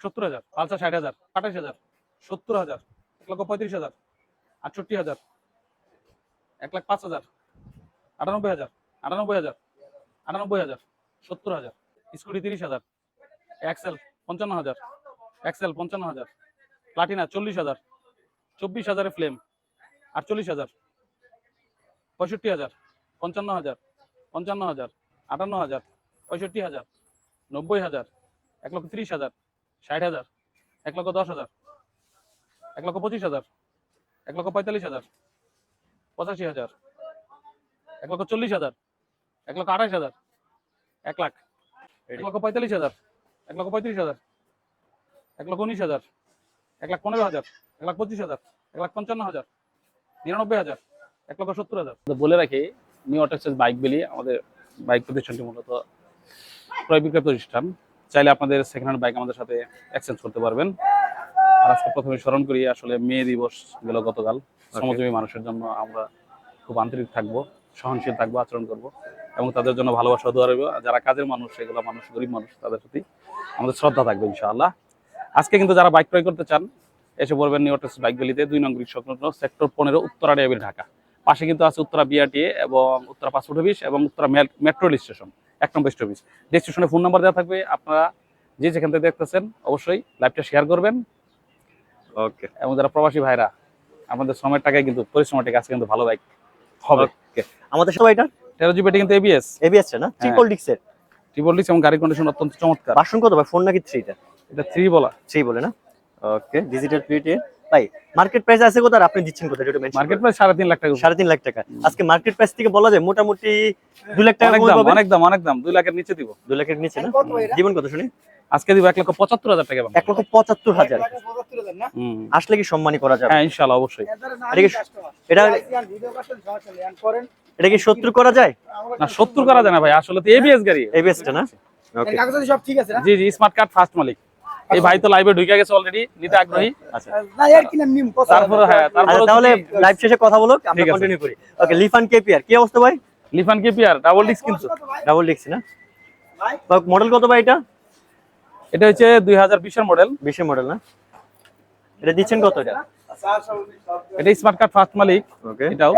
সত্তর হাজার, পালসার ষাট হাজার আঠাশ হাজার, সত্তর হাজার, এক লক্ষ পঁয়ত্রিশ হাজার, আটষট্টি হাজার, এক লাখ পাঁচ হাজার, আটানব্বই হাজার আটানব্বই হাজার আটানব্বই হাজার, সত্তর হাজার, স্কুটি তিরিশ হাজার, এক্সেল পঞ্চান্ন হাজার, এক্সেল পঞ্চান্ন হাজার, প্লাটিনা চল্লিশ হাজার, চব্বিশ হাজারে ফ্লেম আটচল্লিশ হাজার, পঁয়ষট্টি হাজার, পঞ্চান্ন হাজার পঞ্চান্ন হাজার, আটান্ন হাজার, পঁয়ষট্টি হাজার, নব্বই হাজার, এক লক্ষ তিরিশ হাজার ষাট হাজার এক লক্ষ দশ হাজার এক লক্ষ পঁচিশ হাজার এক লক্ষ পঁয়তাল্লিশ হাজার পঁচাশি হাজার এক লক্ষ চল্লিশ হাজার এক লক্ষ আঠাশ হাজার এক লাখ এক লক্ষ পঁয়তাল্লিশ হাজার এক লক্ষ পঁয়ত্রিশ হাজার এক লক্ষ উনিশ হাজার এক লাখ পনেরো হাজার এক লাখ পঁচিশ হাজার এক লাখ পঞ্চান্ন হাজার নিরানব্বই হাজার এক লক্ষ সত্তর হাজার বলে রাখি নিউ অটোক্সেস বাইক বেলি আমাদের বাইক প্রতিষ্ঠানটি মূলত ক্রয় বিক্রয় প্রতিষ্ঠান চাইলে আপনাদের সেকেন্ড হ্যান্ড বাইক আমাদের সাথে এক্সচেঞ্জ করতে পারবেন। আর আজকে প্রথমে স্মরণ করি আসলে মে দিবস গেল গতকাল। শ্রমজীবী মানুষের জন্য আমরা খুব আন্তরিক থাকব সহনশীল থাকব আচরণ করব এবং তাদের জন্য ভালোবাসা দোয়া রইব। যারা কাজের মানুষ সেগুলো মানুষ গরিব মানুষ তাদের প্রতি আমাদের শ্রদ্ধা থাকবে ইনশাআল্লাহ। আজকে কিন্তু যারা বাইক ক্রয় করতে চান এসে পড়বেন নিউটস বাইক গলিতে দুই নং সংলগ্ন সেক্টর পনেরো উত্তরা ঢাকা। পাশে কিন্তু আছে উত্তরা বিআরটিএ এবং উত্তরা পাসপোর্ট অফিস এবং উত্তরা মেট্রো রেল স্টেশন এক নম্বর স্টপেজ স্টেশনে ফোন নাম্বার দেওয়া থাকবে আপনারা যে যেখান থেকে দেখতেছেন অবশ্যই লাইভটা শেয়ার করবেন। ওকে এবং যারা প্রবাসী ভাইরা আমাদের সময়ের টাকায় কিন্তু পরিশ্রমের টাকা আজকে কিন্তু ভালো বাইক হবে। ওকে আমাদের সবাই এটা? তেরো জিবি কিন্তু এবিএস এবিএস না। ট্রিপল ডিক্সের ট্রিপল ডিস্ক এবং গাড়ির কন্ডিশন অত্যন্ত চমৎকার। বাসন কত ভাই? ফোন নাকি থ্রিটা এটা থ্রি বলা। থ্রি বলে না? ওকে ডিজিটাল প্রিটে ভাই মার্কেট প্রাইস আছে আর আপনি দিচ্ছেন এটা মার্কেট প্রাইস সাড়ে তিন লাখ টাকা। সাড়ে তিন লাখ টাকা। আজকে মার্কেট প্রাইস থেকে বলা যায় মোটামুটি দুই লাখ টাকা অনেক দাম অনেক দাম অনেক দাম। দুই লাখের নিচে দিব। দুই লাখের নিচে না? জীবন কত শুনি। আজকে দিব এক লক্ষ পঁচাত্তর হাজার টাকা লক্ষ পঁচাত্তর হাজার। হুম। আসলে কি সম্মানী করা যাবে? হ্যাঁ ইনশাল্লাহ অবশ্যই। এটা এটা এটা কি সত্তর করা যায়? না সত্তর করা যায় না ভাই। আসলে তো এবিএস গাড়ি। এবিএস টা না? ওকে কাগজ সব ঠিক আছে না? জি জি স্মার্ট কার্ড ফার্স্ট মালিক। এই ভাই তো লাইভে ঢুকে গেছে অলরেডি নিতে আগ্রহী? আচ্ছা। না এর কি নাম নিম তারপরে হ্যাঁ আচ্ছা তারপরে তাহলে লাইভ শেষে কথা বলো আমরা কন্টিনিউ করি। ওকে লিফান কেপিআর কি অবস্থা ভাই? লিফান কেপিআর ডাবল ডিস্ক কিন্তু। ডাবল ডিক্স না? মডেল কত ভাই এটা? এটা হচ্ছে দুই হাজার বিশের মডেল বিশের মডেল না? এটা দিচ্ছেন কত এটা? এটা স্মার্ট কার্ড ফার্স্ট মালিক ওকে এটাও।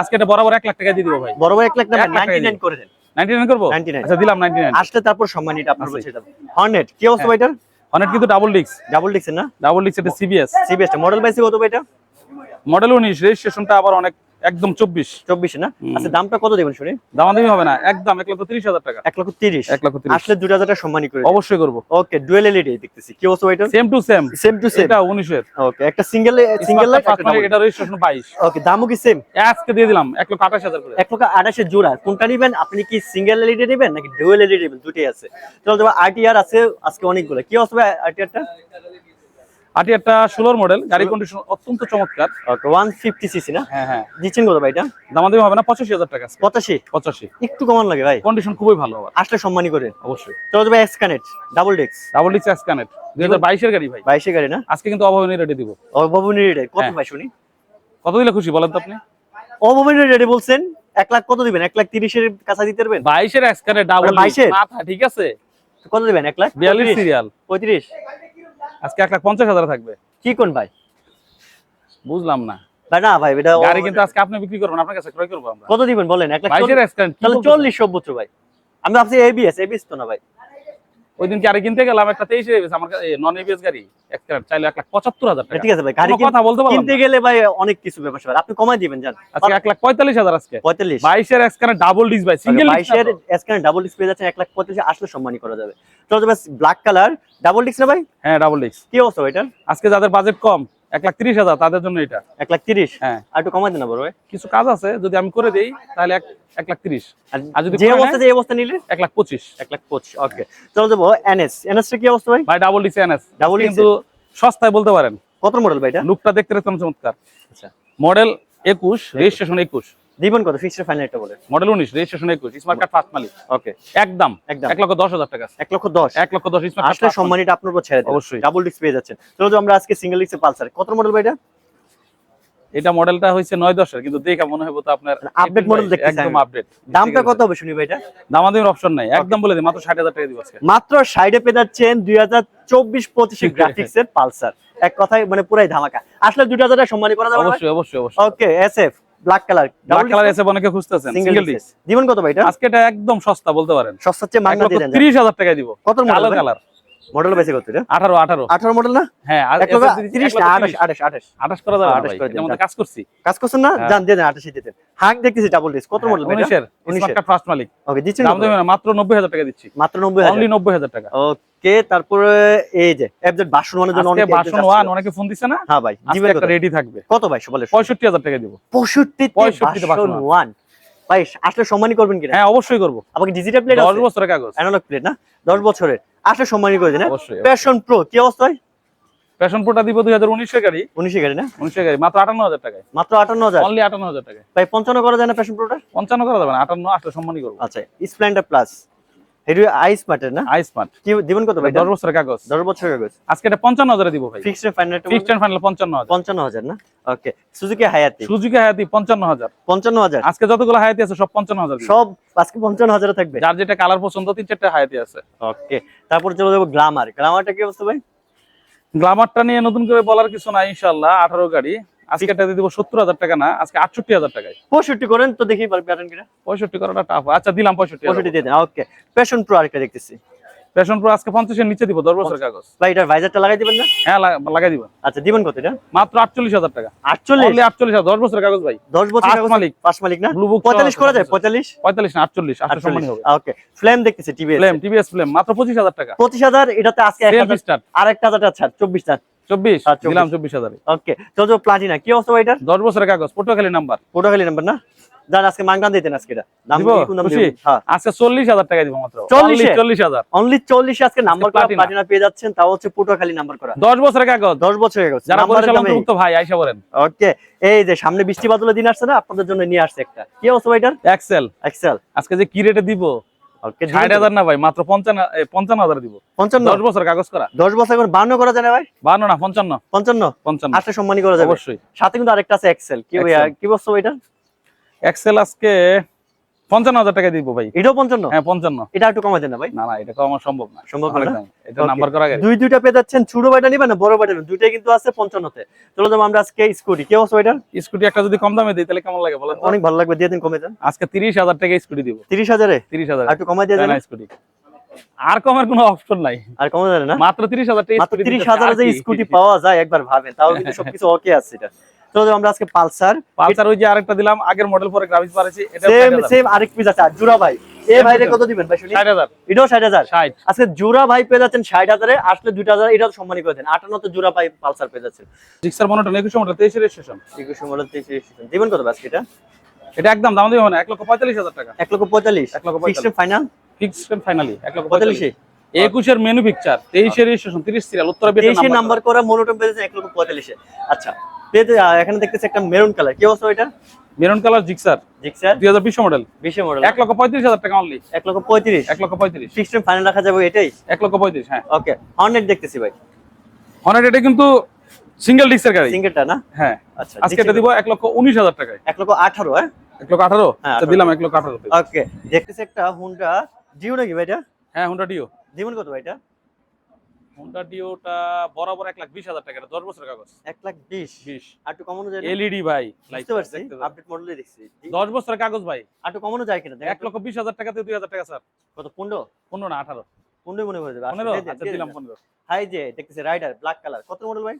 আজকে এটা বরাবর এক লাখ টাকা দিয়ে দিব ভাই। বড় ভাই এক লাখ টাকা এক লাখ টাকা নাইনটি নাইন দিন। করে দেন। নাইনটি নাইন করব? 99 আচ্ছা দিলাম নাইনটি নাইন আসলে তারপর সম্মান এটা আপনার আছে। বলছে হর্নেট কি অবস্থা ভাই এটার? অনেক কিন্তু ডাবল ডিক্স ডাবল ডিক্স না? ডাবল ডিক্স এটা সিবিএস সিবিএস মডেল বাইসি কত ভাই এটা? মডেল উনিশ রেজিস্ট্রেশনটা আবার অনেক একদম চব্বিশ। চব্বিশ না? আচ্ছা দামটা কত দেবেন শুনি? দামাদামি হবে না একদম এক লক্ষ তিরিশ হাজার টাকা। এক লক্ষ তিরিশ। এক লক্ষ আসলে দুই হাজার টাকা সম্মানী করে অবশ্যই করব। ওকে ডুয়েল এলইডি দেখতেছি। কি অবস্থা এটা? Same to same same to same এটা উনিশের। ওকে একটা সিঙ্গেল সিঙ্গেল এটা রেজিস্ট্রেশন বাইশ। ওকে দামও কি সেম আজকে দিয়ে দিলাম এক লক্ষ আঠাশ হাজার করে। এক লক্ষ আঠাশের জোড়া। কোনটা নেবেন? আপনি কি সিঙ্গেল এলইডি নেবেন নাকি ডুয়েল এলইডি নেবেন? দুটোই আছে। চলো তোমার আরটিআর আছে আজকে অনেকগুলো। কি ভাই আরটিআরটা আটি একটা ষোলোর মডেল গাড়ি কন্ডিশন অত্যন্ত চমৎকার। ওয়ান ফিফটি সিসি না? হ্যাঁ হ্যাঁ। দিচ্ছেন কত ভাই এটা? দামাদামি হবে না পঁচাশি হাজার টাকা পঁচাশি? পঁচাশি। একটু কমান লাগে ভাই। কন্ডিশন খুবই ভালো আসলে সম্মানী করে। অবশ্যই। চলো ভাই এক্স কানেক্ট ডাবল ডেক্স ডাবল ডিক্স এক্স কানেক্ট দুই হাজার বাইশের গাড়ি ভাই। বাইশে গাড়ি না? আজকে কিন্তু অভাবনী রেডি দিব। অভাবনী রেটে কত হ্যাঁ। ভাই শুনি? কত দিলে খুশি বলেন তো আপনি? অভাবনী রেটে বলছেন এক লাখ কত দিবেন? এক লাখ তিরিশের কাছে দিতে পারবেন? বাইশের এক্স কানেক্ট ডাবল 22 মাথা ঠিক আছে? কত দিবেন? এক লাখ বিয়াল্লিশ সিরিয়াল পঁয়ত্রিশ? আজকে এক লাখ পঞ্চাশ হাজার থাকবে। কি কোন ভাই? বুঝলাম না। ভাই না ভাই এটা গাড়ি কিন্তু আজকে আপনি বিক্রি করবেন আপনার কাছে ক্রয় করব আমরা। কত দিবেন বলেন? এক লাখ চল্লিশ সর্বোচ্চ ভাই। আমি ভাবছি এবিএস এবিএস তো না ভাই। ওই দিন কি আরে কিনতে গেলাম? একটা তেইশ এবিএস আমার নন এবিএস গাড়ি এক চাইলে এক লাখ পঁচাত্তর হাজার টাকা। ঠিক আছে ভাই গাড়ি কথা বলতে কিনতে গেলে ভাই অনেক কিছু ব্যাপার। আপনি কমাই দিবেন জান। আজকে এক লাখ পঁয়তাল্লিশ হাজার আজকে। পঁয়তাল্লিশ। বাইশের এক্স কানেক্ট ডাবল ডিস ভাই সিঙ্গেল বাইশের স্ক্যান ডাবল ডিস পেয়ে যাচ্ছেন এক লাখ পঁয়তাল্লিশ আসলে সম্মানই করা যাবে। চলো ব্যাস ব্ল্যাক কালার ডাবল ডিস না ভাই? হ্যাঁ ডাবল ডিস কি অবস্থা এটার? আজকে যাদের বাজেট কম এক লাখ তিরিশ হাজার তাদের জন্য এটা। এক লাখ তিরিশ? হ্যাঁ। আর একটু কমাই দেন বড় ভাই। কিছু কাজ আছে যদি আমি করে দেই তাহলে এক এক লাখ তিরিশ। আর যদি যে অবস্থা যে অবস্থা নিলে? এক লাখ পঁচিশ। এক লাখ পঁচিশ ওকে চলো যাব এনএস এনএস কি অবস্থা ভাই? ভাই ডাবল ডিসি এনএস ডাবল কিন্তু সস্তায় বলতে পারেন। কত মডেল ভাই এটা? লুকটা দেখতে দেখতে চমৎকার। আচ্ছা। মডেল একুশ রেজিস্ট্রেশন একুশ। দিবেন কত? ফিক্সড ফাইনাল একটা বলে। মডেল উনিশ রেজিস্ট্রেশন একুশ স্মার্ট কার্ড ফার্স্ট মালিক। ওকে একদম। একদম। এক লক্ষ দশ হাজার টাকা এক লক্ষ দশ। এক লক্ষ দশ স্মার্ট আসলে সম্মানীটা আপনার উপর ছেড়ে দেন অবশ্যই। ডাবল ডিস্ক পেয়ে যাচ্ছেন। চলো তো আমরা আজকে সিঙ্গেল ডিস্কে পালসার। কত মডেল ভাই এটা এটা মডেলটা হয়েছে নয় দশের কিন্তু দেখে মনে হবে তো আপনার update model দেখতেছি একদম আপডেট দামটা কত হবে শুনি ভাই এটা দামাদামির অপশন নাই। একদম বলে দিই মাত্র ষাট হাজার টাকা দিব আজকে। মাত্র সাইডে পেয়ে যাচ্ছেন দুই হাজার চব্বিশ পঁচিশে গ্রাফিক্স এর পালসার। এক কথায় মানে পুরাই ধামাকা। আসলে দুটো হাজার টাকা সম্মানী করা যাবে অবশ্যই অবশ্যই অবশ্যই। Okay S F black colour black colour এসে অনেকে খুঁজতেছেন সিঙ্গেল সিঙ্গেল ডিস্ক দিবেন কত ভাই এটা? আজকে এটা একদম সস্তা বলতে পারেন। সস্তা চেয়ে মাংনা দিয়ে দেন তিরিশ হাজার টাকায় দিব। কত মডেল কালার মডেল বেশি কত এটা? আঠারো আঠারো। আঠারো মডেল না? হ্যাঁ আর এক লক্ষ SF দিচ্ছি তিরিশ এক না লক্ষ আঠাশ তিরিশ। আঠাশ আঠাশ। আঠাশ করা যাবে দিন, মধ্যে কাজ করছি। কাজ করছেন না? হ্যাঁ। জান দিয়ে দেন আঠাশি দিতেন হাঁক দেখতেছি ডাবল ডিস কত মডেল এটা? উনিশের উনিশের। স্মার্ট কার্ড ফার্স্ট মালিক। ওকে দিচ্ছেন দাম মাত্র নব্বই হাজার টাকা দিচ্ছি। মাত্র নব্বই অনলি হাজার নব্বই হাজার টাকা। ওকে তারপরে এই যে এফজেড বাসন মানের জন্য আজকে বাসন ওয়ান অনেকে ফোন দিছে না? হ্যাঁ ভাই আজকে একটা রেডি থাকবে। কত ভাই বলে? পঁয়ষট্টি হাজার টাকা দিব। পঁয়ষট্টি 65 বাসন ওয়ান। ভাই আসলে সম্মানই করবেন কিনা? হ্যাঁ অবশ্যই করব। আমাকে ডিজিটাল প্লেট দশ বছরের কাগজ। অ্যানালগ প্লেট না? দশ বছরের। আসলে সম্মানই করে দেন অবশ্যই প্যাশন প্রো কি অবস্থা হয় প্যাশন প্রোটা দিব দুই হাজার উনিশের গাড়ি। উনিশে গাড়ি না? উনিশের গাড়ি মাত্র আটান্ন হাজার টাকায়। মাত্র আটান্ন হাজার? অনলি আটান্ন হাজার টাকায়। ভাই পঞ্চান্ন করা যায় না প্যাশন প্রোটা পঞ্চান্ন করা যাবে না আটান্ন আসলে সম্মানই করব। আচ্ছা স্প্লেন্ডার প্লাস এটা আইস মার্টের না? আই স্মার্ট কি দিবেন কত ভাই? দশ বছরের কাগজ। দশ বছরের কাগজ। আজকে এটা পঞ্চান্ন হাজারে দিব ভাই। ফিক্সড ফাইনাল ফিক্সড ফাইনাল পঞ্চান্ন হাজার। পঞ্চান্ন হাজার না? ওকে সুজুকি হায়াতি সুজুকি হায়াতি পঞ্চান্ন হাজার। পঞ্চান্ন হাজার? আজকে যতগুলো হায়াতি আছে সব পঞ্চান্ন হাজার দিব। সব আজকে পঞ্চান্ন হাজারে থাকবে? যার যেটা কালার পছন্দ তিন চারটা হায়াতি আছে। ওকে তারপর চলে যাব গ্লামার গ্লামারটা কি অবস্থা ভাই? গ্লামারটা নিয়ে নতুন করে বলার কিছু নাই ইনশাল্লাহ আঠারো গাড়ি। আজকে এটা দিয়ে দিব সত্তর হাজার টাকা না আজকে আটষট্টি হাজার টাকায়। পঁয়ষট্টি করেন তো দেখি প্যাটার্ন কিনা। পঁয়ষট্টি করাটা টাফ আচ্ছা দিলাম পঁয়ষট্টি পঁয়ষট্টি দিয়ে ওকে প্যাশন প্রো আরেকটা দেখতেছি। ফ্যাশন প্রো আজকে পঞ্চাশের নিচে দিব দশ বছরের কাগজ। ভাই এটার ভাইজারটা লাগাই দিবেন না? হ্যাঁ লাগা- লাগাই দিব। আচ্ছা দিবেন কত এটা? মাত্র আটচল্লিশ হাজার টাকা। আটচল্লিশ? আটচল্লিশ হাজার দশ বছরের কাগজ ভাই। দশ বছর মালিক। পাঁচ মালিক না? ব্লু বুক পঁয়তাল্লিশ করা যায় পঁয়তাল্লিশ? পঁয়তাল্লিশ না আটচল্লিশ হবে। ওকে ফ্লেম দেখতেছি টিভি ফ্লেম টিভিএস ফ্লেম মাত্র পঁচিশ হাজার টাকা। পঁচিশ হাজার এটাতে আজকে হাজার আর একটা হাজার ছাড় চব্বিশ ছাড় চব্বিশ? দিলাম চব্বিশ হাজারে। ওকে চল চল প্লাটিনা কি অবস্থা এটার? দশ বছরের কাগজ পটুয়াখালী নাম্বার। পটুয়াখালী নাম্বার না? যান আজকে দিতেন আজকে এটা? হ্যাঁ। আজকে চল্লিশ হাজার টাকা দিব মাত্র। 40 চল্লিশ হাজার। অনলি চল্লিশ আজকে নাম্বার। প্লাটিনা পেয়ে যাচ্ছেন তাও হচ্ছে পটুয়াখালী নাম্বার করা। দশ বছরের কাগজ। দশ হয়ে যারা বরিশাল ভাই আইসা বলেন। ওকে এই যে সামনে বৃষ্টি বাদলের দিন আসছে না আপনাদের জন্য নিয়ে আসছে একটা। কি অবস্থা এটার? এক্সেল এক্সেল আজকে যে কি রেটে দিব? ষাট হাজার না ভাই মাত্র পঞ্চান্ন পঞ্চান্ন হাজার দিব। পঞ্চান্ন? দশ বছর কাগজ করা। দশ বছর এখন বান্ন করা যায় না ভাই? বান্ন না পঞ্চান্ন। পঞ্চান্ন? পঞ্চান্ন। করা যাবে। অবশ্যই। সাথে কিন্তু আরেকটা আছে এক্সেল কি কি বস্তু এটা? এক্সেল আজকে পঞ্চান্ন হাজার টাকা দিব ভাই। এটাও পঞ্চান্ন? হ্যাঁ পঞ্চান্ন। এটা একটু কমা দেন না ভাই। না না এটা কমা সম্ভব না। সম্ভব না না? এটা নাম্বার করা দুই দুইটা পেয়ে যাচ্ছেন ছোট নিবেন না বড় নিবেন? দুইটাই কিন্তু আছে পঞ্চান্নতে। চলো যাব আমরা আজকে স্কুটি। কি অবস্থা এটার স্কুটি একটা যদি কম দামে দিই তাহলে কেমন লাগে বলেন অনেক ভালো লাগবে দিয়ে দিন কমে দেন আজকে তিরিশ হাজার টাকা স্কুটি দিব। তিরিশ হাজারে? তিরিশ হাজার। একটু কমাই দিয়ে দেন। স্কুটি। আর কমের কোনো অপশন নাই। আর কমে দেন না? মাত্র তিরিশ হাজার টাকা তিরিশ হাজারে যে স্কুটি পাওয়া যায় একবার ভাবেন। তাও কিন্তু সবকিছু ওকে আছে এটা। চলো যাব আমরা আজকে পালসার। পালসার ওই যে আরেকটা দিলাম আগের মডেল পরে গ্রাফিক্স পারেছি এটা সেম সেম আরেক পিস আছে। জুরা ভাই এ ভাই কত দিবেন ভাই শুনি? ষাট হাজার। এটাও ষাট হাজার? ষাট। আজকে জোড়া ভাই পেয়ে যাচ্ছেন ষাট হাজারে আসলে দুইটা হাজার সম্মানী করে দেন। আটান্ন তো জোড়া ভাই পালসার পেয়ে যাচ্ছেন জিক্সার মনোটন একুশে মডেল তেইশে রেজিস্ট্রেশন একুশে মডেল তেইশ দিবেন কত আজকে এটা? এটা একদম দাম দিবে না এক লক্ষ পঁয়তাল্লিশ হাজার টাকা। এক লক্ষ পঁয়তাল্লিশ। এক লক্ষ পঁয়তাল্লিশ। ফিক্সড ফাইনাল ফিক্সড লক্ষ একুশের মেনু পিকচার তেইশে রেজিস্ট্রেশন তিরিশ সিরিয়াল উত্তর নাম্বার করা মনোটন পেয়েছে এক লক্ষ পঁয়তাল্লিশে। আচ্ছা এখানে দেখতেছি একটা মেরুন কালার কি অবস্থা এটা মেরুন কালার জিক্সার জিক্সার দুই হাজার বিশ মডেল বিশে মডেল এক লক্ষ পঁয়ত্রিশ হাজার টাকা অনলি এক লক্ষ পঁয়ত্রিশ? এক লক্ষ পঁয়ত্রিশ। ফিক্সড ফাইনাল রাখা যাবে এটাই? এক লক্ষ পঁয়ত্রিশ হ্যাঁ। ওকে হর্নেট দেখতেছি ভাই। হনেট এটা কিন্তু সিঙ্গেল ডিস্কের গাড়ি। সিঙ্গেলটা না? হ্যাঁ। আচ্ছা আজকে এটা দিব এক লক্ষ উনিশ হাজার টাকায়। এক লক্ষ আঠারো হ্যাঁ? এক লক্ষ আঠারো? হ্যাঁ, আচ্ছা, 18 দিলাম এক লক্ষ আঠারো ওকে দেখতেছি একটা হুন্ডা জিও নাকি ভাই এটা? হ্যাঁ হুন্ডা ডিও দিবেন কত ভাই এটা? হুন্ডা ডিওটা বরাবর এক লাখ বিশ হাজার টাকা এটা দশ বছরের কাগজ। এক লাখ বিশ? কমানো যায় এলইডি ভাই বুঝতে পারছি আপডেট মডেলে দেখছি। দশ কাগজ ভাই। আর একটু কমানো যায় কিনা? এক লক্ষ বিশ হাজার টাকাতে দুই হাজার টাকা স্যার। কত পনেরো? পনেরো না আঠারো। পনেরো মনে হয়ে যাবে। পনেরো? আচ্ছা দিলাম পনেরো। হাই যে দেখতেছি রাইডার ব্ল্যাক কালার কত মডেল ভাই?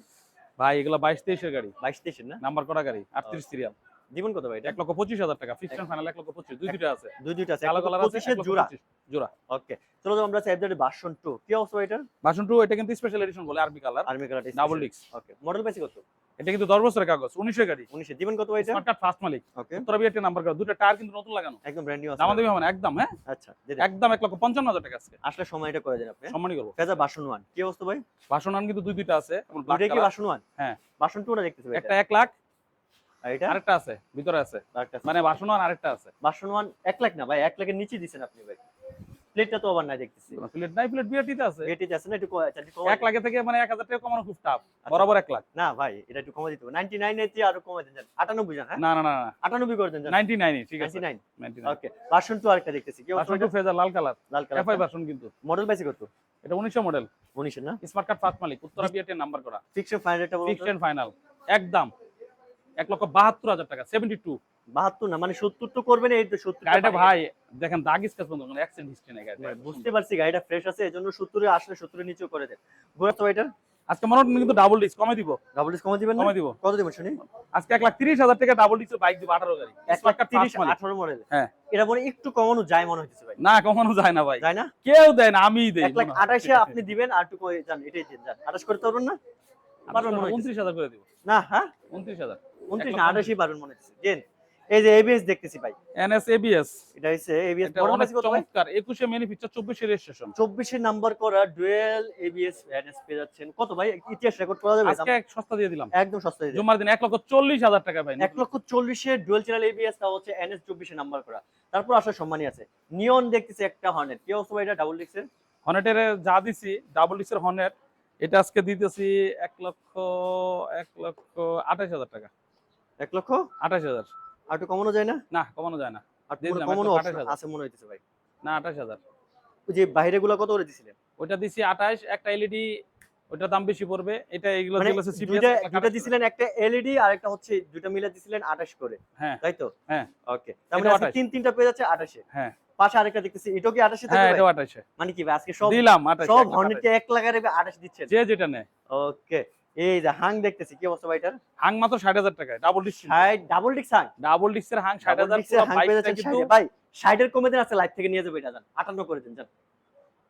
ভাই এগুলো বাইশ তেইশের গাড়ি। বাইশ তেইশের না? নাম্বার করা গাড়ি আটত্রিশ সিরিয়াল। দিবেন কত ভাই এক লক্ষ পঁচিশ হাজার টাকা ফিক্সড ফাইনাল এক লক্ষ পঁচিশ দুই দুইটা আছে। দুই দুইটা আছে কালো কালার আছে জোড়া। জোড়া। ওকে চলো আমরা এফজেড ভার্সন টু কি অবস্থা ভাই এটা ভার্সন টু এটা কিন্তু স্পেশাল এডিশন বলে army colour army colour double ডিক্স ওকে মডেল বেশি কত? এটা কিন্তু দশ বছরের কাগজ উনিশের গাড়ি উনিশে দিবেন কত ভাই এটা? স্মার্ট কার্ড ফার্স্ট মালিক। ওকে। উত্তর বিয়ের নাম্বার করা দুটো টায়ার কিন্তু নতুন লাগানো। একদম ব্র্যান্ড নিউ আছে। দেবে মানে একদম হ্যাঁ? আচ্ছা একদম এক লক্ষ পঞ্চান্ন হাজার টাকা আজকে। আসলে সময় এটা করে দেন আপনি। সম্মানই করব। ফেজার ভার্সন ওয়ান কি অবস্থা ভাই? ভার্সন ওয়ান কিন্তু দুই দুইটা আছে দুইটা কি। ভার্সন ওয়ান হ্যাঁ। ভার্সন টু না দেখতেছি ভাই একটা এক লাখ আর এটা? আরেকটা আছে ভিতরে আছে। মানে ভার্সন ওয়ান আরেকটা আছে। ভার্সন ওয়ান এক লাখ না ভাই এক লাখের নিচে দিছেন আপনি ভাই। প্লেটটা তো আবার নাই দেখতেছি। প্লেট নাই প্লেট বিআরটিতে আছে। এটিতে আছে না একটু ক- আচ্ছা, এক লাখের থেকে মানে এক হাজার টাকা কমানো খুব টাফ বরাবর এক লাখ। না ভাই এটা একটু কমাই দিতে হবে। নাইনটি নাইন এর আরও কমাই দেন আটানব্বই জান হ্যাঁ? না না না না আটানব্বই করে দেন নাইনটি নাইনই ঠিক আছে। নাইন ওকে আরেকটা দেখতেছি। ফেজার লাল কালার। লাল এফআই কিন্তু। মডেল পাইছে কত? এটা উনিশশো মডেল উনিশের না? স্মার্ট কার্ড ফার্স্ট মালিক উত্তরা বিআরটির নাম্বার করা। ফিক্সড ফিক্সড ফাইনাল একদম। এক লক্ষ বাহাত্তর হাজার টাকা সেভেন্টি টু বাহাত্তর না মানে সত্তর তো করবেন এই তো সত্তর গাড়িটা ভাই দেখেন দাগ স্কেচ বন্ধ কোনো অ্যাক্সিডেন্ট হিস্ট্রি নেই গাড়িটা। বুঝতে পারছি গাড়িটা ফ্রেশ আছে এজন্য সত্তরে আসলে সত্তরের নিচেও করে দেন। ঘোরা তো এটার আজকে মনে হয় কিন্তু ডাবল ডিস্ক কমে দিব। ডাবল ডিস কমে দিবেন কমে দিব। কত দিবেন শুনি? আজকে এক লাখ তিরিশ হাজার টাকা ডাবল ডিস্কের বাইক দিব আঠারো গাড়ি। এক লাখ তিরিশ আঠারো মডেল হ্যাঁ। এটা মনে একটু কমানো যায় মনে হইতেছে ভাই। না কমানো যায় না ভাই। যায় না? কেউ দেয় না আমিই দেই এক লাখ আঠাশে আপনি দিবেন আর একটু যান এটাই দিন আঠাশ করতে পারবেন না? পারবেন মনে। উনত্রিশ হাজার করে দিব। না হ্যাঁ? উনত্রিশ হাজার। উনত্রিশ এক না লাখ আঠাশই পারবেন মনে হচ্ছে। দেন এই যে এবিএস দেখতেছি ভাই। এনএস এবিএস এটা হচ্ছে এবিএস অনেক আছে কত চমৎকার। একুশে ম্যানুফ্যাকচার চব্বিশে রেজিস্ট্রেশন চব্বিশের নাম্বার করা ডুয়েল এবিএস এনএস পেয়ে যাচ্ছেন। কত ভাই? ইতিহাস রেকর্ড করা যাবে? আজকে এক সস্তা দিয়ে দিলাম। একদম সস্তা দিয়ে জুমার দিন এক লক্ষ চল্লিশ হাজার টাকা ভাই। এক লক্ষ চল্লিশের ডুয়েল চ্যানেল এবিএস তা হচ্ছে এনএস চব্বিশে নাম্বার করা। তারপর আসার সম্মানই আছে। নিয়ন দেখতেছি একটা হর্নেট কি অবস্থা এটা? ডাবল ডিক্সের হনেটের যা দিছি ডাবল ডিসের হনেট এটা আজকে দিতেছি এক লক্ষ এক লক্ষ আঠাশ হাজার টাকা। এক লক্ষ? আঠাশ হাজার। আর একটু কমানো যায় না? না কমানো যায় না। আর কমানো এক লক্ষ option আঠাশ হাজার। আছে মনে হইতেছে ভাই। না আঠাশ হাজার। যে বাইরে গুলো কত করে দিছিলেন ওইটা দিছি আঠাশ একটা এলইডি ওইটার দাম বেশি পড়বে। এটা এগুলো যেগুলো আছে CPS, দুইটা আঠাশ দিছিলেন একটা এলইডি আর একটা হচ্ছে দুইটা মিলে দিছিলেন 28 করে। হ্যাঁ। তাই তো? হ্যাঁ। ওকে মানে আজকে তিন তিনটা পেয়ে যাচ্ছে 28 হ্যাঁ। পাশে আরেকটা দেখতেছি এটাও কি 28 হ্যাঁ এটাও? আঠাশে। মানে কি ভাই আজকে সব দিলাম আঠাশ সব হর্নেটকে এক লাগারে 28 দিচ্ছেন। যে যেটা নেয়। ওকে এই যে হাং দেখতেছি কি অবস্থা ভাই এটার? হাং মাত্র ষাট হাজার টাকায় ডাবল ডিস্ক সাইড ডাবল ডিক্স হাং? ডাবল ডিস্কের হাং ষাট ডাবল হাজার ডিক্সের বাইকটা যাচ্ছেন কিন্তু 60 ভাই কমে দেন আছে লাইভ থেকে নিয়ে যাবে এটা জান। 58 করে দেন জান।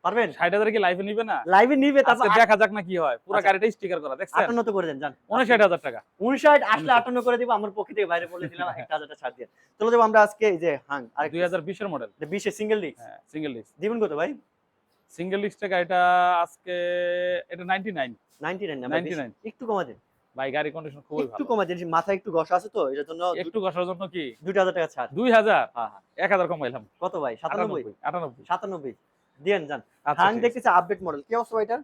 পারবেন? ষাট হাজার কি লাইফে নিবে না? লাইভে নিবে তারপর দেখা যাক না কি হয়। পুরো আচ্ছা। গাড়িটাই স্টিকার করা দেখছেন? 58 তো করে দেন জান। উনষাট হাজার টাকা। 59 আসলে 58 করে দিব আমার পক্ষ থেকে বাইরে বলে দিলাম 1000 টা ছাড় দিয়ে। চলো যাব আমরা আজকে এই যে হাং আর দুই হাজার বিশের মডেল 20 এর সিঙ্গেল হ্যাঁ সিঙ্গেল ডিস্ক দিবেন কত ভাই? সিঙ্গেল ডিস্কটা গাড়িটা আজকে এটা নাইনটি নাইন 99 না 99 একটু কমা দেন ভাই গাড়ি কন্ডিশন খুবই একটু ভালো। কমা দেন মাথায় একটু ঘষা আছে তো এটার জন্য একটু ঘষার জন্য কি? 2000 টাকা ছাড়। দুই হাজার? হ্যাঁ হ্যাঁ। এক হাজার কমাইলাম কত ভাই? 97 আটানব্বই আটানব্বই। 97 দেন জান হাং ঠিক দেখতেছি আপডেট মডেল কি অবস্থা এটা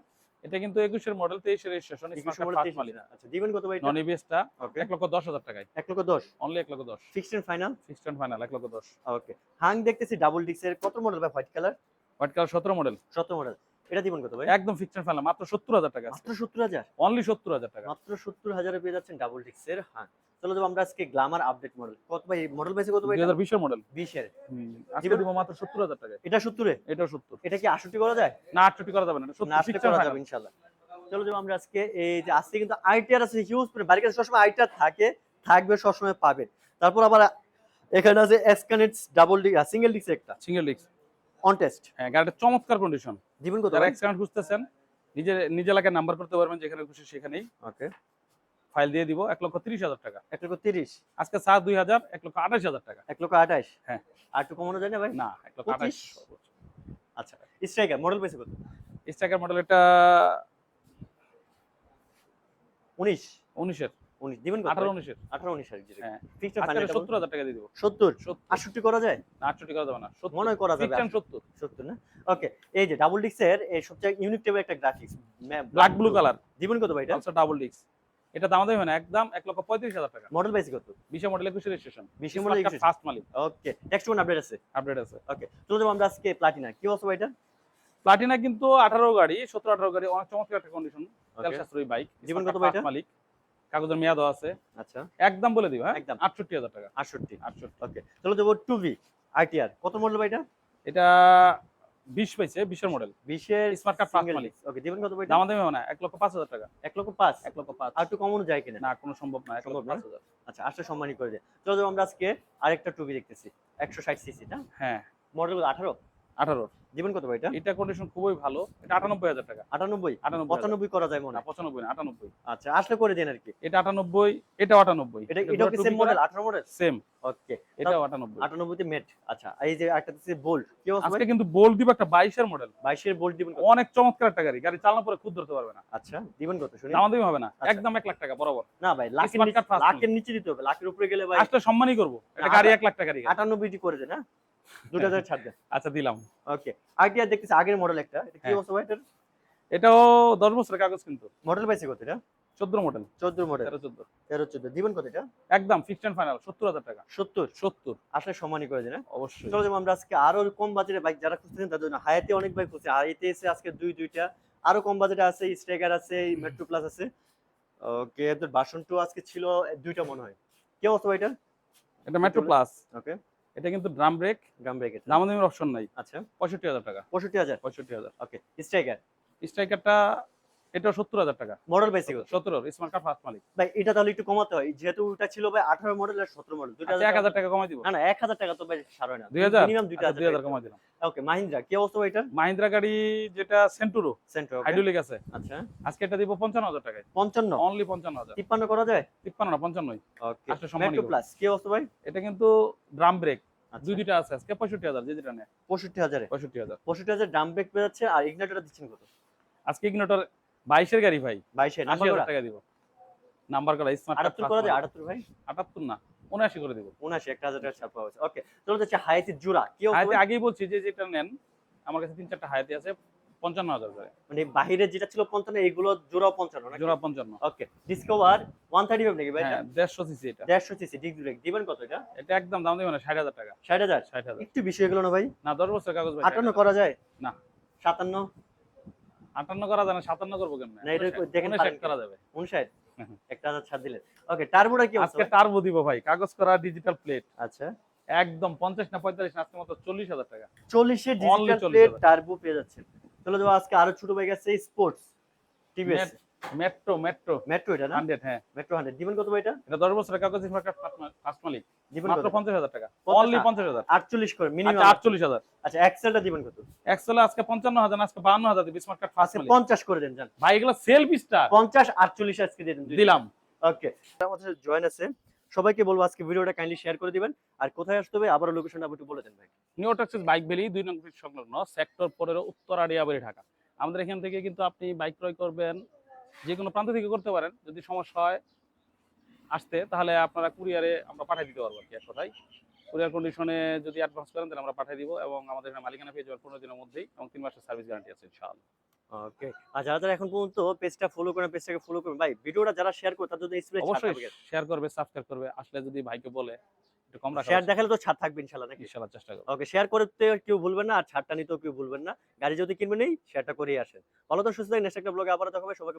এটা কিন্তু একুশের মডেল তেইশের রেজিস্ট্রেশন 21 মডেল 23 আচ্ছা দিবেন কত ভাই নন এবিএসটা ওকে এক লক্ষ দশ হাজার টাকায়। 1 লক্ষ 10 অনলি এক লক্ষ দশ। Fixed and final fixed and final এক লক্ষ দশ। ওকে হাং দেখতেছি ডাবল ডিক্সের কত মডেল ভাই হোয়াইট কালার হোয়াইট কালার সতেরো মডেল 17 মডেল এটা দিবেন কত ভাই? একদম ফিক্সড মাত্র সত্তর হাজার টাকা মাত্র 70000 অনলি সত্তর হাজার টাকা মাত্র 70000 এ পেয়ে যাচ্ছেন ডাবল ডিক্সের হাং চলো যাব আমরা আজকে আপডেট মডেল কত ভাই? মডেল পাইছে কত ভাই দুই হাজার বিশের মডেল 20 এর আজকে দিব মাত্র সত্তর হাজার টাকায়। এটা 70 এ এটাও সত্তর। এটা কি 68 করা যায়? না আটষট্টি করা যাবে না এটা না সত্তর আসলে ফিক্সড করা যাবে ইনশাআল্লাহ। চলো যাব আমরা আজকে এই যে আজকে কিন্তু আইটিআর আছে হিউজ বাড়ির কাছে সবসময় আইটিআর থাকে থাকবে সবসময় পাবেন তারপর আবার এখানে আছে এসকানেটস ডাবল ডি সিঙ্গেল ডিক্স একটা। সিঙ্গেল ডিস্ক অন টেস্ট হ্যাঁ গাড়িটা চমৎকার কন্ডিশন দিবেন কত যারা এক্সকারেন্ট খুঁজতেছেন নিজের নিজ এলাকায় নাম্বার করতে পারবেন যেখানে খুশি সেখানেই। ওকে ফাইল দিয়ে দিব এক লক্ষ তিরিশ হাজার টাকা। এক লক্ষ তিরিশ। আজকে চা দুই হাজার এক লক্ষ আঠাশ হাজার টাকা। এক লক্ষ আঠাশ? হ্যাঁ। আর একটু কমানো যায় না ভাই? না এক লক্ষ আঠাশ। আচ্ছা স্ট্রাইকার মডেল পেয়েছে কত? স্ট্রাইকার মডেল এটা উনিশ। উনিশের। উনিশ দিবেন আঠারো উনিশের। আঠারো হ্যাঁ। সত্তর হাজার টাকা দিয়ে দিব। সত্তর? আটষট্টি করা যায়? না আটষট্টি করা যাবে না মনে হয় করা যাবে সত্তর। সত্তর না? ওকে এই যে ডাবল ডিক্সের এই সবচেয়ে ইউনিক টাইপের একটা গ্রাফিক্স ব্ল্যাক ব্লু কালার দিবেন কত ভাই এটা? অলসো ডাবল ডিস্ক এটা দাম না একদম এক লক্ষ পঁয়ত্রিশ হাজার টাকা। মডেল পাইছে কত? বিশে মডেল একুশে রেজিস্ট্রেশন 20 model 21 ফার্স্ট মালিক। ওকে নেক্সট ওয়ান আপডেট আছে। আপডেট আছে। ওকে চলো যাব আমরা আজকে প্লাটিনা কি অবস্থা এটা? প্লাটিনা কিন্তু আঠারো গাড়ি সতেরো আঠারো গাড়ি অনেক চমৎকার একটা কন্ডিশন তেল সাশ্রয়ী বাইক জীবন কত এটা? মালিক। কাগজের মেয়াদও আছে। আচ্ছা। একদম বলে দিব হ্যাঁ? একদম। আটষট্টি হাজার টাকা। আটষট্টি। আটষট্টি। ওকে চলো যাব টু ভি আইটিআর কত মডেল ভাই এটা? এটা বিশ পাইছে বিশের মডেল। বিশের স্মার্ট কার্ড ফার্স্ট মালিক। ওকে দিবেন কত ভাই? দাম দেবে না এক লক্ষ পাঁচ হাজার টাকা। এক লক্ষ পাঁচ? এক লক্ষ পাঁচ। আর একটু কমানো যায় কিনা? না কোনো সম্ভব না এক লক্ষ পাঁচ হাজার। আচ্ছা আসলে সম্মানই করে দেয়। চলো যাব আমরা আজকে আরেকটা টুবি দেখতেছি একশো ষাট সিসি না হ্যাঁ। মডেল আঠারো? আঠারো দিবেন কত ভাই এটা? এটা কন্ডিশন খুবই ভালো। এটা আটানব্বই হাজার টাকা। আটানব্বই? আটানব্বই হাজার। পঁচানব্বই করা যায় মনে না হয়। পঁচানব্বই না আটানব্বই। আচ্ছা আসলে করে দেন আর কি। এটা আটানব্বই এটাও আটানব্বই। এটা এটাও কি সেম মডেল আঠারো মডেল সেম ওকে এটাও আটানব্বই। আটানব্বইতে মেট আচ্ছা এই যে একটা দিচ্ছে বোল্ট কি অবস্থা আজকে কিন্তু বোল দিব একটা বাইশের মডেল বাইশের বোল্ট দিবেন অনেক চমৎকার একটা গাড়ি। গাড়ি চালানোর পরে খুদ ধরতে পারবে না। আচ্ছা দিবেন কত শুনি? দাম দেবে হবে না। আচ্ছা। একদম এক লাখ টাকা বরাবর। না ভাই লাখের লাখের নিচে দিতে হবে। লাখের উপরে গেলে ভাই আসলে সম্মানই করব। এটা গাড়ি আটা- এক লাখ টাকা গাড়ি আটানব্বইটি করে দেন হ্যাঁ? দুটো হাজার ছাড় দেন। আচ্ছা দিলাম। ওকে। আইটিআর দেখতেছি আগের মডেল একটা। এটা কি হ্যাঁ। অবস্থা ভাই এটার? এটাও দশ বছরের কাগজ কিন্তু। মডেল পাইছে কত এটা? চোদ্দ মডেল চোদ্দ মডেল তেরো চোদ্দ। তেরো চোদ্দ। দিবেন কত এটা? একদম ফিক্সড অ্যান্ড ফাইনাল সত্তর হাজার টাকা। সত্তর? সত্তর। আসলে সমানই করে দেন হ্যাঁ? অবশ্যই। চলো যাব আমরা আজকে আরও কম বাজেটের বাইক যারা খুঁজতেছেন তাদের জন্য হায়াতে অনেক বাইক খুঁজছে। হায়াতে এসে আজকে দুই দুইটা আরও কম বাজেটে আছে স্ট্রাইকার আছে মেট্রো প্লাস আছে। ওকে তোর বাসন টু আজকে ছিল দুইটা মনে হয়। কি অবস্থা এটার? এটা মেট্রো প্লাস ওকে। এটা কিন্তু ড্রাম ব্রেক ড্রাম ব্রেক আমাদের অপশন নাই। আচ্ছা। পঁয়ষট্টি হাজার টাকা। পঁয়ষট্টি হাজার। পঁয়ষট্টি হাজার। ওকে স্ট্রাইকার স্ট্রাইকারটা এটাও সত্তর হাজার টাকা। মডেল বেসিক সতেরো স্মার্ট কার্ড ফার্স্ট মালিক। ভাই এটা তাহলে একটু কমাতে হয়। যেহেতু ওটা ছিল ভাই আঠারো মডেল আর সতেরো মডেল দুইটা আচ্ছা এক হাজার টাকা কমাই দিব। না না এক হাজার টাকা তো ভাই সারো না। দুই হাজার? মিনিমাম দুইটা আচ্ছা, দুই হাজার কমাই দিলাম। ওকে মাহিন্দ্রা কি অবস্থা ভাই এটার? মাহিন্দ্রা গাড়ি যেটা সেন্টুরো সেন্টার হাইড্রোলিক আছে। আচ্ছা। আজকে এটা দিব পঞ্চান্ন হাজার টাকায়। পঞ্চান্ন? অনলি পঞ্চান্ন হাজার। তিপ্পান্ন করা যায়? তিপ্পান্ন না পঞ্চান্নই। ওকে সম্মানী প্লাস কি অবস্থা ভাই? এটা কিন্তু ড্রাম ব্রেক আচ্ছা। দুই দুইটা আছে আজকে পঁয়ষট্টি হাজার যে যেটা নেয়। পঁয়ষট্টি হাজারে? পঁয়ষট্টি হাজার। পঁয়ষট্টি হাজার ডাম ব্রেক পেয়ে যাচ্ছে আর ইগনাইটারটা দিচ্ছেন কত? আজকে ইগনোটর বাইশের গাড়ি ভাই। বাইশে আশি হাজার টাকা দিব। নাম্বার করা স্মার্ট আটাত্তর করা যায় আটাত্তর ভাই। আটাত্তর না উনআশি করে দিব। উনআশি একটা হাজার টাকা ছাড় পাওয়া যাচ্ছে ওকে চলো যাচ্ছে হায়াতি জোড়া কি হায়াতে আগেই বলছি যে যেটা নেন আমার কাছে তিন চারটা হায়াতি আছে পঞ্চান্ন হাজার করে। মানে বাহিরে যেটা ছিল পঞ্চান্ন এগুলো জোড়াও পঞ্চান্ন জোড়া পঞ্চান্ন। Okay Discover one thirty five নাকি ভাই হ্যাঁ দেড়শো সিসি এটা। দেড়শো সিসি ডিগ ব্রেক দিবেন কত এটা? এটা একদম দাম দিবে না ষাট হাজার টাকা। ষাট হাজার? ষাট হাজার। একটু বেশি হয়ে গেল না ভাই? না দশ বছর কাগজ ভাই আটান্ন করা যায়? না। সাতান্ন? আটান্ন করা যায় না সাতান্ন করব কেন না, এটা দেখেন করা যাবে। উনষাট? হুম, হুম। একটা হাজার ছাড় দিলেন। ওকে টার্বোটা কি আজকে? টার্বো দিব ভাই কাগজ করা ডিজিটাল প্লেট আচ্ছা। একদম পঞ্চাশ না পঁয়তাল্লিশ না আজকে মতো চল্লিশ হাজার টাকা। চল্লিশের Only ডিজিটাল প্লেট টার্বো পেয়ে যাচ্ছেন। চলো যাব আজকে আরও ছোট বাইক আছে sports TVS Metro Metro Metro এটা না? হান্ড্রেড হ্যাঁ। মেট্রো হান্ড্রেড দিবেন কত ভাই এটা? এটা দশ বছরের কাগজ ফার্স্ট মালিক। দিবেন মাত্র কত? পঞ্চাশ হাজার টাকা। অনলি পঞ্চাশ হাজার। আটচল্লিশ করে মিনিমাম আচ্ছা আটচল্লিশ হাজার। আচ্ছা এক্সেলটা দিবেন কত? এক্সেলে আজকে পঞ্চান্ন হাজার না আজকে বাহান্ন হাজার দিবি স্মার্ট কার্ড ফার্স্ট আজকে মালিক। পঞ্চাশ করে দেন যান। ভাই এগুলো স্টার পঞ্চাশ আটচল্লিশ আজকে দিয়ে দেন দিলাম। ওকে আমাদের জয়েন আছে। সবাইকে বলব আজকে ভিডিওটা কাইন্ডলি শেয়ার করে দিবেন। আর কোথায় আসতে হবে আবারও লোকেশনটা একটু বলে দেন ভাই। নিউ ট্যাক্সিস বাইক ভ্যালি দুই নং ফিট সংলগ্ন সেক্টর পনেরো উত্তর আড়িয়াবাড়ি ঢাকা। আমাদের এখান থেকে কিন্তু আপনি বাইক ক্রয় করবেন যে কোনো প্রান্ত থেকে করতে পারেন। যদি সমস্যা হয় আসতে তাহলে আপনারা কুরিয়ারে আমরা পাঠিয়ে দিতে পারব আর কি এক কথায়। কুরিয়ার কন্ডিশনে যদি অ্যাডভান্স করেন তাহলে আমরা পাঠিয়ে দিব এবং আমাদের এখানে মালিকানা পেয়ে যাবেন পনেরো দিনের মধ্যেই এবং তিন মাসের সার্ভিস গ্যারান্টি আছে ইনশাআল্লাহ। ওকে আর যারা যারা এখন পর্যন্ত পেজটা ফলো করেন পেজটাকে ফলো করেন ভাই ভিডিওটা যারা শেয়ার করে তাদের জন্য স্প্রে অবশ্যই শেয়ার করবে সাবস্ক্রাইব করবে। আসলে যদি ভাইকে বলে একটু কম রাখা শেয়ার দেখালে তো ছাড় থাকবে ইনশাআল্লাহ নাকি? ইনশাআল্লাহ চেষ্টা করব। ওকে শেয়ার করতে কেউ ভুলবেন না আর ছাড়টা নিতেও কেউ ভুলবেন না। গাড়ি যদি কিনবেন এই শেয়ারটা করেই আসেন। ভালো তো সুস্থ নেক্সট একটা ব্লগে আবার দেখা হবে সবাইকে